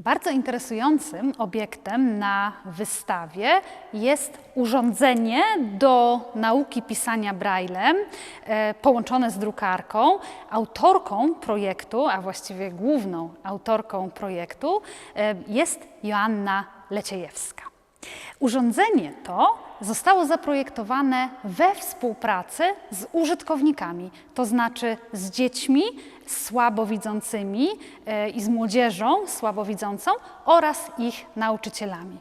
Bardzo interesującym obiektem na wystawie jest urządzenie do nauki pisania braillem e, połączone z drukarką. Autorką projektu, a właściwie główną autorką projektu e, jest Joanna Leciejewska. Urządzenie to zostało zaprojektowane we współpracy z użytkownikami, to znaczy z dziećmi słabowidzącymi e, i z młodzieżą słabowidzącą oraz ich nauczycielami.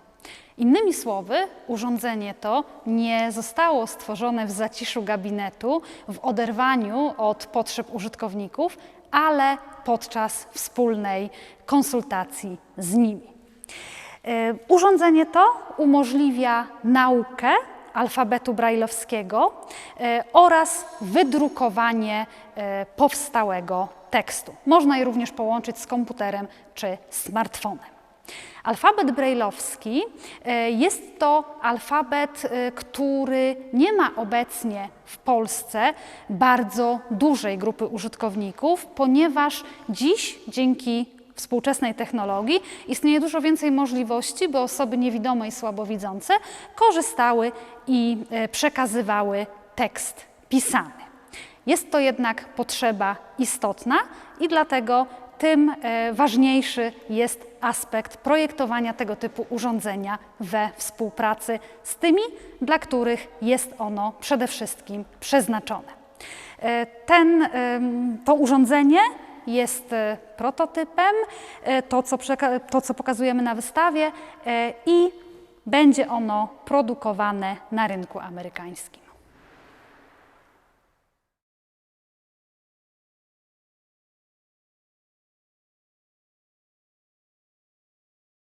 Innymi słowy, urządzenie to nie zostało stworzone w zaciszu gabinetu, w oderwaniu od potrzeb użytkowników, ale podczas wspólnej konsultacji z nimi. E, Urządzenie to umożliwia naukę alfabetu brajlowskiego e, oraz wydrukowanie e, powstałego tekstu. Można je również połączyć z komputerem czy smartfonem. Alfabet brajlowski jest to alfabet, który nie ma obecnie w Polsce bardzo dużej grupy użytkowników, ponieważ dziś dzięki współczesnej technologii istnieje dużo więcej możliwości, by osoby niewidome i słabowidzące korzystały i e, przekazywały tekst pisany. Jest to jednak potrzeba istotna i dlatego tym e, ważniejszy jest aspekt projektowania tego typu urządzenia we współpracy z tymi, dla których jest ono przede wszystkim przeznaczone. E, Ten, to urządzenie jest e, prototypem, e, to co, to co pokazujemy na wystawie e, i będzie ono produkowane na rynku amerykańskim.